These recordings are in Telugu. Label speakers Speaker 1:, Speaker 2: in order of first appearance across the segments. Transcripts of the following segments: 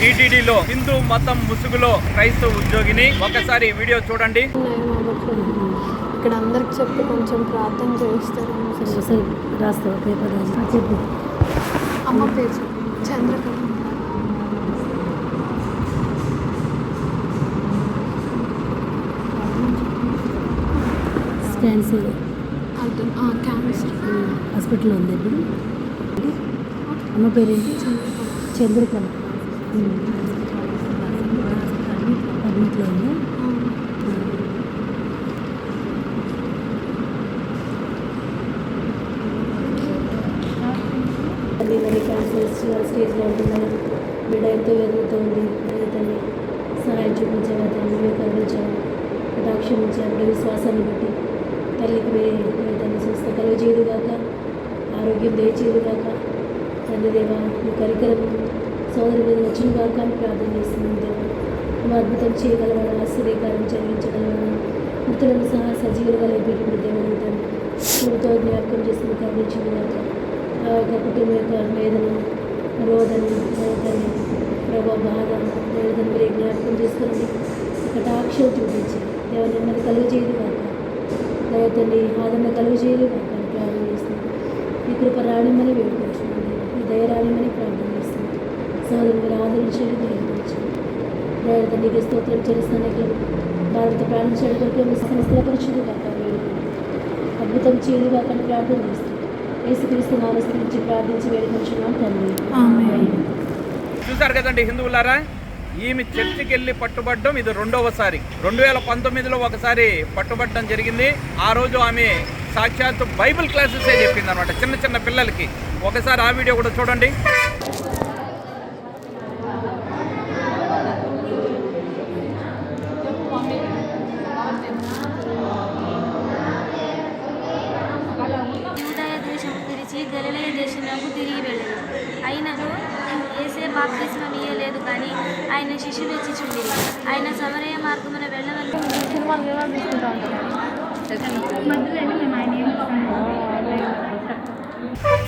Speaker 1: టీటీడీలో హిందూ మతం ముసుగులో క్రైస్తవ ఉద్యోగిని ఒకసారి ఈ వీడియో చూడండి.
Speaker 2: ఇక్కడ అందరికి చెప్పి కొంచెం ప్రార్థన చేస్తారు
Speaker 3: చెప్పు.
Speaker 2: అమ్మ పేరు చెప్పు. చంద్రకళ.
Speaker 3: స్కాన్స్
Speaker 2: అర్థం క్యాన్సర్.
Speaker 3: హాస్పిటల్లో ఉంది ఇప్పుడు. అమ్మ పేరేంటి? చంద్రకళ. అడ్మిట్లో ఉందా మరి క్యాన్సర్ స్టేజ్లో ఉంటున్నారు బిడ్డ ఎంతో ఎదుగుతుంది. అతన్ని సహాయం చూపించావా అతన్ని నువ్వే కరుణించావా కటాక్షం ఇచ్చావు విశ్వాసాన్ని బట్టి తల్లికి వేరే తల్లి స్వస్థ కలుగజేయుగాక ఆరోగ్యం దయచేయుగాక తండ్రి దేవా నీ కరికరం సోదరి మీద వచ్చిన అని ప్రార్థన చేస్తున్నాం దేవా నువ్వు అద్భుతం చేయగలవాడు ఆశ్చర్యకారం జరిగించగలవాడు మృతులను సహా సజీవులుగా లేపేటువంటి దేవుని తండ్రి నువ్వుతో జ్ఞాపకం చేసిన కరుణించుగాక ఆ యొక్క కుటుంబం యొక్క వేదన రోదన వేదన ప్రభా బాధ వేదన మీరు జ్ఞాపకం చేసుకుని కటాక్షం చూపించి దేవుని నెమ్మది కలుగు చేయదు కాక దయతండి ఆదరణ కలుగు చేయదు కాక ప్రార్థన చేస్తున్నాం. ఈ కృప రాణిమని వేడుకుంటున్నాం. ఈ దయ రాణిమని ప్రార్థన సోదరు మీరు ఆదరించండి దయచేయండి దయతండికి స్తోత్రం చెల్లిస్తానికి భారత ప్రాణించడం కొరకు మీ కాక వేడుకుంటున్నాం అద్భుతం చేయదు కాక ప్రార్థన యేసుక్రీస్తు ప్రార్థించి తండ్రి.
Speaker 1: చూసారు కదండి హిందువులారా? ఈమె చర్చికి వెళ్ళి పట్టుబడడం ఇది రెండవసారి రెండు వేల పంతొమ్మిదిలో ఒకసారి పట్టుబడడం జరిగింది. ఆ రోజు ఆమె సాక్షాత్తు బైబిల్ క్లాసెసే చెప్పింది అనమాట చిన్న చిన్న పిల్లలకి. ఒకసారి ఆ వీడియో కూడా చూడండి.
Speaker 4: దేశంలోకి తిరిగి వెళ్ళాను అయినను ఏసే బాప్తిస్మం ఇయ్యలేదు కానీ ఆయన శిష్యులు ఇచ్చిచుండిరి ఆయన సమరయ మార్గమున వెళ్ళవని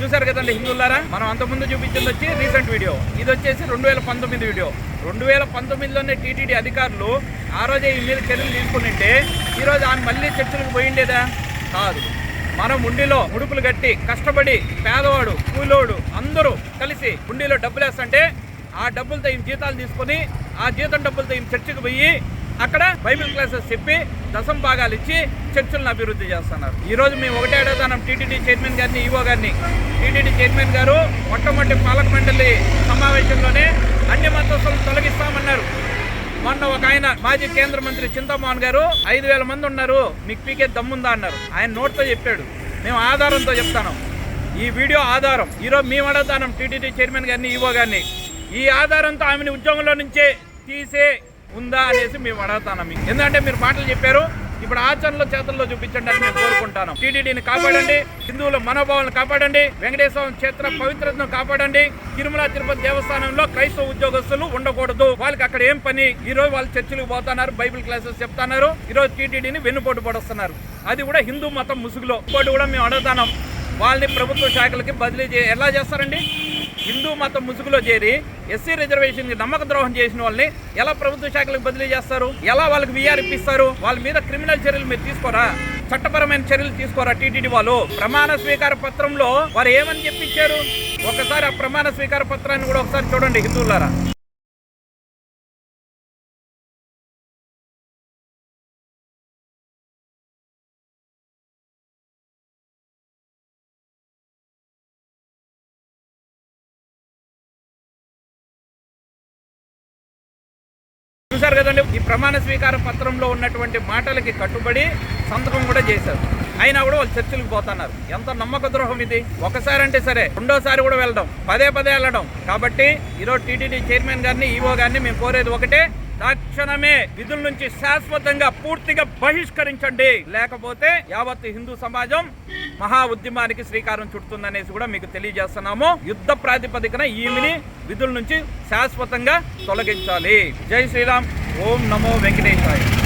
Speaker 1: చూసారు కదండి హిందువులారా? మనం అంతకుముందు చూపించింది వచ్చి రీసెంట్ వీడియో. ఇది వచ్చేసి రెండు వేల పంతొమ్మిది వీడియో. రెండు వేల పంతొమ్మిదిలోనే టీటీడీ అధికారులు ఆ రోజే ఈ మీద చర్యలు తీసుకుంటే ఈరోజు ఆమె మళ్ళీ చర్చలకు పోయిండేదా? కాదు. మనం ఉండిలో ముడుపులు కట్టి కష్టపడి పేదవాడు కూలోడు అందరూ కలిసి ఉండిలో డబ్బులు వేస్తుంటే ఆ డబ్బులతో ఈమె జీతాలు తీసుకొని ఆ జీతం డబ్బులతో ఈమె చర్చికి పోయి అక్కడ బైబిల్ క్లాసెస్ చెప్పి దశం భాగాలు ఇచ్చి చర్చలను అభివృద్ధి చేస్తున్నారు. ఈ రోజు మేము ఒకటే అడుగుతున్నాం టీటీడీ చైర్మన్ గారిని ఈవో గారిని. టీటీడీ చైర్మన్ గారు మొట్టమొదటి పాలక మండలి సమావేశంలోనే అన్ని మతస్థులను తొలగి మాజీ కేంద్ర మంత్రి చింతమోహన్ గారు ఐదు వేల మంది ఉన్నారు మీకు పీకే దమ్ముందా అన్నారు. ఆయన నోట్తో చెప్పాడు. మేము ఆధారంతో చెప్తాను. ఈ వీడియో ఆధారం. ఈరోజు మేము అడుగుతాం టీటీడీ చైర్మన్ గారిని ఈవో గారిని. ఈ ఆధారంతో ఆమెను ఉద్యోగంలో నుంచే తీసే ఉందా అనేసి మేము అడుగుతాం మీకు ఎందుకంటే మీరు మాటలు చెప్పారు ఇప్పుడు ఆచరణలో చేతల్లో చూపించండి అని మేము కోరుకుంటాను. టీటీడీని కాపాడండి హిందువుల మనోభావాలను కాపాడండి వెంకటేశ్వర క్షేత్ర పవిత్రతను కాపాడండి తిరుమల తిరుపతి దేవస్థానంలో క్రైస్తవ ఉద్యోగస్తులు ఉండకూడదు. వాళ్ళకి అక్కడ ఏం పని? ఈ రోజు వాళ్ళు చర్చిలకు పోతున్నారు బైబిల్ క్లాసెస్ చెప్తున్నారు ఈ రోజు టీటీడీని వెన్నుపోటు పడుస్తున్నారు. అది కూడా హిందూ మతం ముసుగులో. ఇంకోటి కూడా మేము అడుగుతున్నాం వాళ్ళని ప్రభుత్వ శాఖలకి బదిలీ చే ఎలా చేస్తారండి? హిందూ మతం ముసుగులో చేరి ఎస్సీ రిజర్వేషన్కి నమ్మక ద్రోహం చేసిన వాళ్ళని ఎలా ప్రభుత్వ శాఖలకు బదిలీ చేస్తారు? ఎలా వాళ్ళకి విఆర్ ఇప్పిస్తారు? వాళ్ళ మీద క్రిమినల్ చర్యలు మీరు తీసుకోరా? చట్టపరమైన చర్యలు తీసుకోరా టీటీడీ వాళ్ళు? ప్రమాణ స్వీకార పత్రంలో వారు ఏమని చెప్పించారు? ఒకసారి ఆ ప్రమాణ స్వీకార పత్రాన్ని కూడా ఒకసారి చూడండి హిందువులారా. చూశారు కదండి ఈ ప్రమాణ స్వీకార పత్రంలో ఉన్నటువంటి మాటలకి కట్టుబడి సంతకం కూడా చేశారు. అయినా కూడా వాళ్ళు చర్చలకు పోతున్నారు. ఎంత నమ్మక ద్రోహం ఇది? ఒకసారి అంటే సరే రెండోసారి కూడా వెళ్ళడం పదే పదే వెళ్ళడం. కాబట్టి ఈరోజు టీటీడీ చైర్మన్ గారిని ఈవో గారిని మేము కోరేది ఒకటే తక్షణమే విధుల నుంచి శాశ్వతంగా పూర్తిగా బహిష్కరించండి. లేకపోతే యావత్ హిందూ సమాజం మహా ఉద్యమానికి శ్రీకారం చుడుతుందనేసి కూడా మీకు తెలియజేస్తున్నాము. యుద్ధ ప్రాతిపదికన ఈమెని విధుల నుంచి శాశ్వతంగా తొలగించాలి. జై శ్రీరామ్. ఓం నమో వెంకటేశాయ.